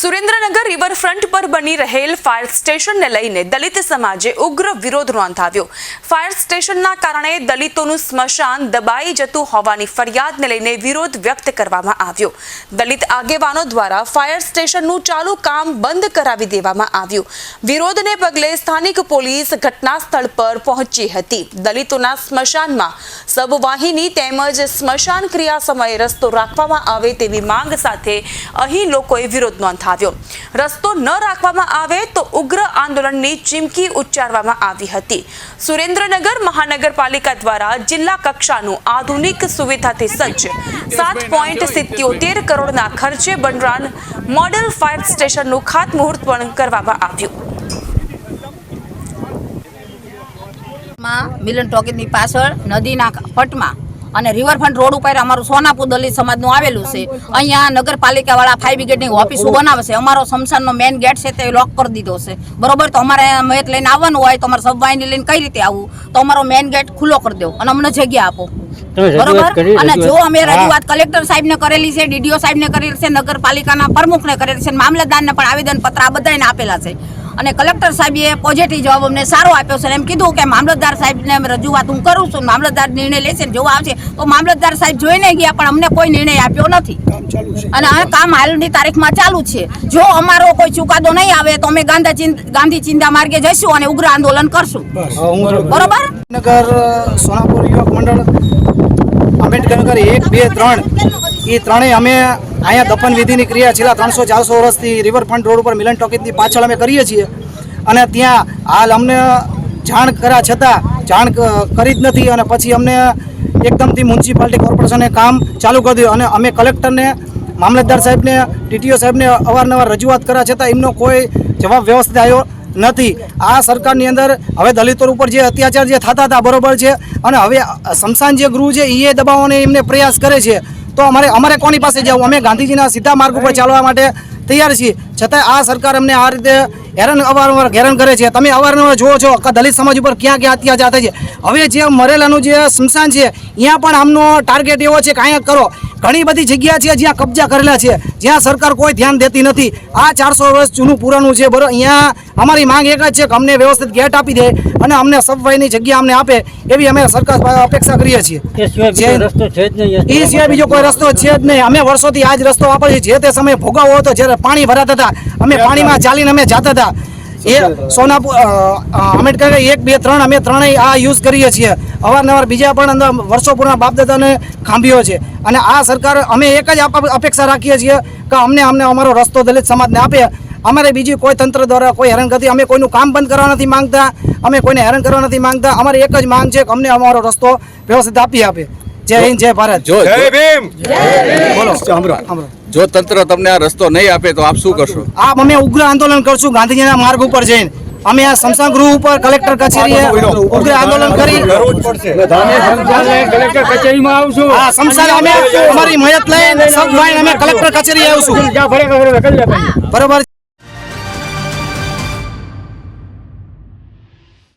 Surendranagar riverfront પર બની રહેલ ફાયર સ્ટેશનને લઈને દલિત સમાજે ઉગ્ર વિરોધ નોંધાવ્યો. ફાયર સ્ટેશનના કારણે દલિતોનું સ્મશાન દબાઈ જતું હોવાની ફરિયાદને લઈને વિરોધ વ્યક્ત કરવામાં આવ્યો. દલિત આગેવાનો દ્વારા ફાયર સ્ટેશનનું ચાલુ કામ બંધ કરાવી દેવામાં આવ્યું. વિરોધને પગલે સ્થાનિક પોલીસ ઘટના સ્થળ પર પહોંચી હતી. દલિતોના સ્મશાનમાં સબવાહિની તેમજ સ્મશાન ક્રિયા સમયે રસ્તો રાખવામાં આવે તેવી માંગ સાથે અહીં લોકોએ વિરોધ નોંધાવ્યો. રસ્તો ન રાખવામાં આવે તો ઉગ્ર આંદોલનની ચીમકી ઉચ્ચારવામાં આવી હતી. સુરેન્દ્રનગર મહાનગરપાલિકા દ્વારા જિલ્લા કક્ષાનું આધુનિક સુવિધાથી સજ્જ સાત પોઈન્ટ સિત્યોતેર કરોડના ખર્ચે બનરાન મોડેલ ફાયર સ્ટેશનનું ખાતમુહૂર્ત પણ કરવામાં આવ્યું. માં મિલન ટોકીની પાછળ નદીના પટમાં અને રિવરફ્રન્ટ રોડ ઉપર અમારું સોનાપુર દલિત સમાજનું આવેલું છે. અહીંયા નગરપાલિકાવાળા ફાયર બ્રિગેડની ઓફિસો બનાવે છે અમારો સમસાનનો મેઇન ગેટ છે તે લોક કરી દીધો છે. બરોબર? તો અમારે મેચ લઈને આવવાનું હોય તો અમારે સબવાઈની લઈને કઈ રીતે આવવું? તો અમારો મેઇન ગેટ ખુલ્લો કરી દો અને અમને જગ્યા આપો. બરોબર? અને જો? અમે રજૂઆત કલેક્ટર સાહેબને કરેલી છે ડીડીઓ સાહેબને કરેલી છે નગરપાલિકાના પ્રમુખને કરેલી છે મામલતદારને પણ આવેદન પત્ર આ બધાને આપેલા છે. અને કલેક્ટર સાહેબે પોઝિટિવ જવાબ અમને સારો આપ્યો છે. એમ કીધું કે મામલતદાર સાહેબને અમે રજૂઆત હું કરું છું. મામલતદાર નિર્ણય લેશે ને જોવા આવશે. તો મામલતદાર સાહેબ જોઈને ગયા પણ અમને કોઈ નિર્ણય આપ્યો નથી. અને આ કામ હાલની તારીખમાં ચાલુ છે. જો અમારો કોઈ ચુકાદો નહીં આવે તો અમે ગાંધી ગાંધી ચિંતા માર્ગે જઈશું અને ઉગ્ર આંદોલન કરશું. બરોબર. નગર સોનાપુર યુવક મંડળ આંબેડકર નગર એક બે ત્રણ. એ ત્રણેય અમે અહીંયા દફન વિધિની ક્રિયા છેલ્લા ત્રણસો ચારસો વર્ષથી રિવરફ્રન્ટ રોડ ઉપર મિલન ટોકીજની પાછળ અમે કરીએ છીએ. અને ત્યાં હાલ અમને જાણ કર્યા છતાં જાણ કરી જ નથી અને પછી અમને એકદમથી મ્યુનિસિપાલિટી કોર્પોરેશને કામ ચાલુ કરી દીધું અને અમે કલેક્ટરને, મામલતદાર સાહેબને ટીટીઓ સાહેબને અવારનવાર રજૂઆત કર્યા છતાં એમનો કોઈ જવાબ વ્યવસ્થિત આવ્યો નથી. આ સરકારની અંદર હવે દલિતો ઉપર જે અત્યાચાર જે થતા હતા બરોબર છે અને હવે સ્મશાન જે ગૃહ છે એ દબાવવાનો એમને પ્રયાસ કરે છે. તો અમારે અમારે કોની પાસે જવું? અમે ગાંધીજીના સીધા માર્ગ ઉપર ચાલવા માટે તૈયાર છીએ. છતાં આ સરકાર અમને આ રીતે હેરાન અવારનવાર હેરાન કરે છે. તમે અવારનવાર જુઓ છો કે દલિત સમાજ ઉપર ક્યાં ક્યાં અત્યાચાર થાય છે. હવે જે મરેલાનું જે સ્મશાન છે અહીંયા પણ આમનો ટાર્ગેટ એવો છે કે અહીંયા કરો. ઘણી બધી જગ્યા છે જ્યાં કબજા કરેલા છે. જ્યાં સરકાર કોઈ ધ્યાન દેતી નથી. આ ચારસો વર્ષ જૂનું પુરાનું છે બરોબર? અહીંયા અમારી માંગ એક જ છે કે અમને વ્યવસ્થિત ગેટ આપી દે અને અમને સફાઈની જગ્યા અમને આપે એવી અમે સરકાર અપેક્ષા કરીએ છીએ. એ સિવાય બીજો જે- રસ્તો છે જ નહીં એ સિવાય બીજો કોઈ રસ્તો છે જ નહીં. અમે વર્ષોથી આ જ રસ્તો વાપરીએ છીએ. જે તે સમયે ભોગાવો હતો જ્યારે પાણી ભરાતા હતા અમે પાણીમાં ચાલીને અમે જતા હતા. એ સોનાપુર આંબેડકર એક બે ત્રણ અમે ત્રણેય આ યુઝ કરીએ છીએ. અવારનવાર બીજા પણ અંદર વર્ષો પૂર્ણ બાપદાદાને ખાંભ્યો છે. અને આ સરકાર અમે એક જ અપ- અપેક્ષા રાખીએ છીએ કે અમને અમને અમારો રસ્તો દલિત સમાજને આપે. અમારે બીજી કોઈ તંત્ર દ્વારા કોઈ હેરાન કરતી અમે કોઈનું કામ બંધ કરવા નથી માંગતા અમે કોઈને હેરાન કરવા નથી માંગતા. અમારી એક જ માંગ છે કે અમને અમારો રસ્તો વ્યવસ્થિત આપી આપે. જય હિન્દ જય ભારત. જો જય ભીમ! બોલો. સાંભળો. જો તંત્ર તમને આ રસ્તો નહીં આપે તો આપ શું કરશો? આ અમે ઉગ્ર આંદોલન કરશું ગાંધીજીના માર્ગ ઉપર જઈને. અમે આ સમસાન ગૃહ ઉપર કલેક્ટર કચેરીએ ઉગ્ર આંદોલન કરી. કલેક્ટર કચેરીમાં આવશું. હા સમસાન અમે અમારી મહેનત લઈને સબ અમે કલેક્ટર કચેરીએ આવશું. બરોબર